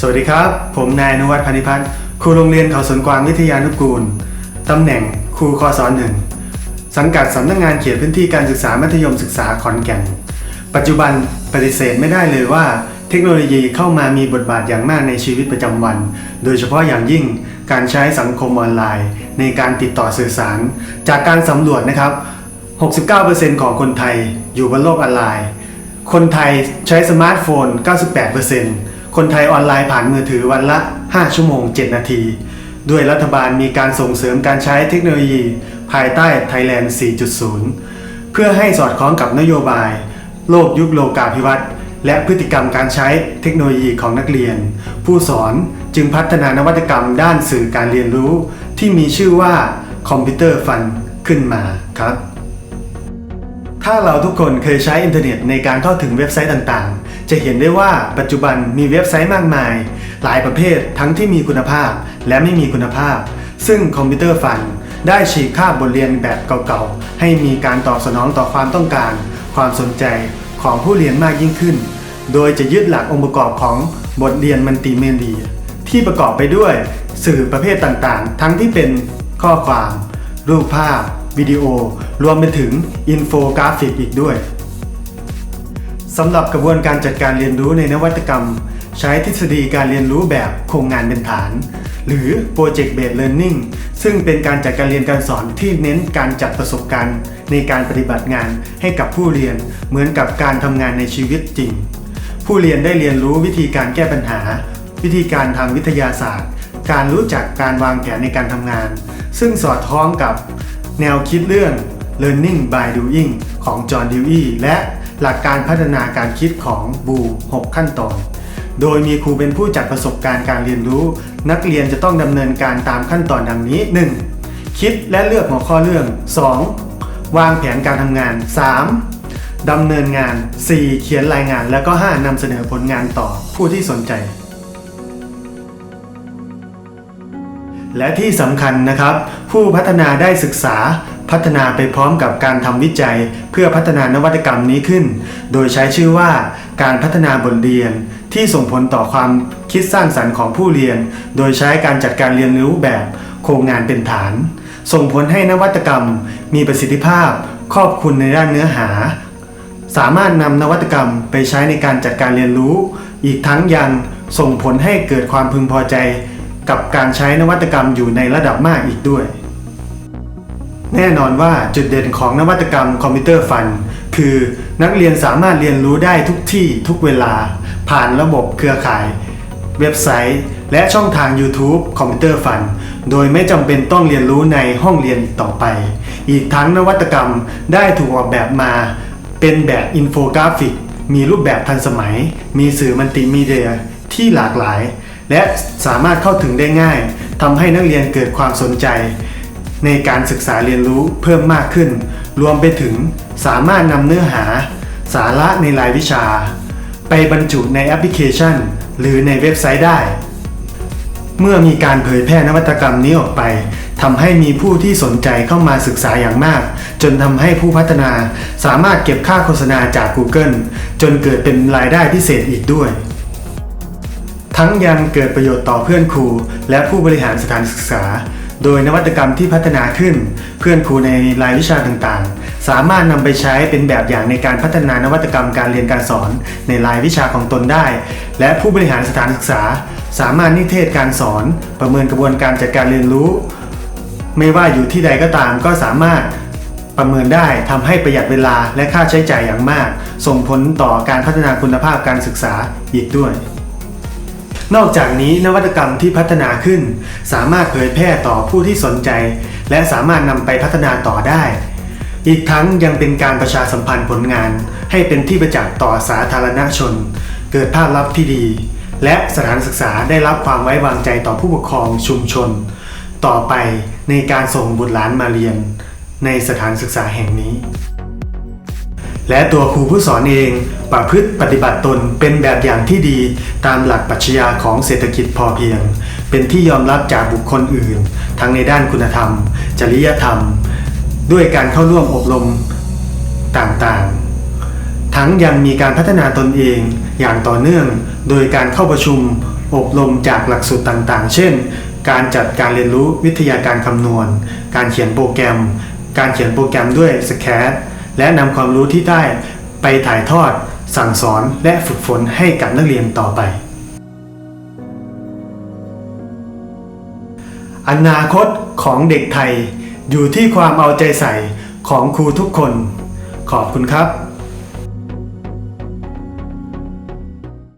สวัสดีครับ ผมนายนุวัฒน์พานิพัฒน์ครูโรงเรียนเขาสวนกวางวิทยานุกูล ตำแหน่งครูคอสอนหนึ่งสังกัดสำนักงงานเขตพื้นที่การศึกษามัธยมศึกษาขอนแก่น ปัจจุบันปฏิเสธไม่ได้เลยว่า เทคโนโลยีเข้ามามีบทบาทอย่างมากในชีวิตประจำวัน โดยเฉพาะอย่างยิ่งการใช้สังคมออนไลน์ ในการติดต่อสื่อสาร จากการสำรวจนะครับ 69%ของคนไทยอยู่บนโลกออนไลน์ คนไทยใช้สมาร์ทโฟน 98% คนไทยออนไลน์ผ่านมือถือวันละ 5 ชั่วโมง 7 นาที ด้วยรัฐบาลมีการส่งเสริมการใช้เทคโนโลยี ภายใต้ Thailand 4.0 เพื่อให้สอดคล้องกับนโยบาย โลกยุคโลกาภิวัตน์และพฤติกรรมการใช้เทคโนโลยีของนักเรียน ผู้สอนจึงพัฒนานวัตกรรมด้านสื่อการเรียนรู้ ที่มีชื่อว่าคอมพิวเตอร์ฟันขึ้นมาครับ ถ้าเราทุกคนเคยใช้อินเทอร์เน็ตในการเข้าถึงเว็บไซต์ต่างๆ จะเห็นได้ว่าปัจจุบันมีเว็บไซต์มากมาย หลายประเภททั้งที่มีคุณภาพและไม่มีคุณภาพ ซึ่งคอมพิวเตอร์ฟันได้ฉีกคาบบทเรียนแบบเก่าๆ ให้มีการตอบสนองต่อความต้องการ ความสนใจของผู้เรียนมากยิ่งขึ้น โดยจะยึดหลักองค์ประกอบของบทเรียนมัลติเมีเดียที่ประกอบไปด้วยสื่อประเภทต่างๆ ทั้งที่เป็นข้อความ รูปภาพ วิดีโอ รวมไปถึงอินโฟกราฟิกอีกด้วยสำหรับกระบวนการจัดการเรียนรู้ในนวัตกรรม ใช้ทฤษฎีการเรียนรู้แบบโครงงานเป็นฐาน หรือ Project Based Learning ซึ่งเป็นการจัดการเรียนการสอนที่เน้นการจัดประสบการณ์ในการปฏิบัติงานให้กับผู้เรียนเหมือนกับการทำงานในชีวิตจริง ผู้เรียนได้เรียนรู้วิธีการแก้ปัญหา วิธีการทางวิทยาศาสตร์ การรู้จักการวางแผนในการทำงาน ซึ่งสอดคล้องกับ แนวคิดเรื่อง learning by doing ของจอห์นดิวอีและหลักการพัฒนาการคิดของบู 6 ขั้นตอน โดยมีครูเป็นผู้จัดประสบการณ์การเรียนรู้ นักเรียนจะต้องดำเนินการตามขั้นตอนดังนี้ 1. คิดและเลือกหัวข้อเรื่อง 2. วางแผนการทำงาน 3. ดำเนินงาน 4. เขียนรายงาน แล้วก็ 5. นำเสนอผลงานต่อผู้ที่สนใจ และที่สำคัญนะครับ ผู้พัฒนาได้ศึกษาพัฒนาไปพร้อมกับการทำวิจัย เพื่อพัฒนานวัตกรรมนี้ขึ้น โดยใช้ชื่อว่าการพัฒนาบทเรียน ที่ส่งผลต่อความคิดสร้างสรรค์ของผู้เรียน โดยใช้การจัดการเรียนรู้แบบโครงงานเป็นฐาน ส่งผลให้นวัตกรรม มีประสิทธิภาพ ครอบคลุมในด้านเนื้อหา สามารถนำนวัตกรรมไปใช้ในการจัดการเรียนรู้ อีกทั้งยังส่งผลให้เกิดความพึงพอใจ กับการใช้นวัตกรรมอยู่ในระดับมากอีกด้วย แน่นอนว่าจุดเด่นของนวัตกรรมคอมพิวเตอร์ฟัน คือนักเรียนสามารถเรียนรู้ได้ทุกที่ทุกเวลา ผ่านระบบเครือข่าย เว็บไซต์ และช่องทาง YouTube คอมพิวเตอร์ฟัน โดยไม่จำเป็นต้องเรียนรู้ในห้องเรียนต่อไป อีกทั้งนวัตกรรมได้ถูกออกแบบมา เป็นแบบอินโฟกราฟิก มีรูปแบบทันสมัย มีสื่อมัลติมีเดียที่หลากหลาย และสามารถเข้าถึงได้ง่ายทำให้นักเรียนเกิดความสนใจ ในการศึกษาเรียนรู้เพิ่มมากขึ้น รวมไปถึงสามารถนำเนื้อหา สาระในรายวิชา ไปบรรจุในแอปพลิเคชัน หรือในเว็บไซต์ได้ เมื่อมีการเผยแพร่นวัตกรรมนี้ออกไปทำให้มีผู้ที่สนใจเข้ามาศึกษาอย่างมาก จนทำให้ผู้พัฒนาสามารถเก็บค่าโฆษณาจาก Google จนเกิดเป็นรายได้พิเศษอีกด้วย ทั้งยังเกิดประโยชน์ต่อเพื่อนครู และผู้บริหารสถานศึกษา โดยนวัตกรรมที่พัฒนาขึ้น เพื่อนครูในรายวิชาต่างๆ สามารถนำไปใช้เป็นแบบอย่างในการพัฒนานวัตกรรมการเรียนการสอนในรายวิชาของตนได้ และผู้บริหารสถานศึกษา สามารถนิเทศการสอน ประเมินกระบวนการจัดการเรียนรู้ ไม่ว่าอยู่ที่ใดก็ตามก็สามารถประเมินได้ทำให้ประหยัดเวลาและค่าใช้จ่ายอย่างมาก ส่งผลต่อการพัฒนาคุณภาพการศึกษาอีกด้วย นอกจากนี้นวัตกรรมที่พัฒนาขึ้น สามารถเผยแพร่ต่อผู้ที่สนใจ และสามารถนำไปพัฒนาต่อได้ อีกทั้งยังเป็นการประชาสัมพันธ์ผลงาน ให้เป็นที่ประจักษ์ต่อสาธารณชน เกิดภาพลักษณ์ที่ดี และสถานศึกษาได้รับความไว้วางใจต่อผู้ปกครองชุมชน ต่อไปในการส่งบุตรหลานมาเรียน ในสถานศึกษาแห่งนี้ และตัวครูผู้สอนเองประพฤติปฏิบัติตนเป็นแบบอย่างที่ดีตามหลักปรัชญาของเศรษฐกิจพอเพียง เป็นที่ยอมรับจากบุคคลอื่น ทั้งในด้านคุณธรรม จริยธรรม ด้วยการเข้าร่วมอบรมต่างๆ ทั้งยังมีการพัฒนาตนเองอย่างต่อเนื่องโดยการเข้าประชุมอบรมจากหลักสูตรต่างๆ เช่น การจัดการเรียนรู้วิทยาการคำนวณ การเขียนโปรแกรม การเขียนโปรแกรมด้วยสแคร และนำความรู้ที่ได้ไปถ่ายทอด สั่งสอนและฝึกฝนให้กับนักเรียนต่อไป อนาคตของเด็กไทยอยู่ที่ความเอาใจใส่ของครูทุกคน ขอบคุณครับ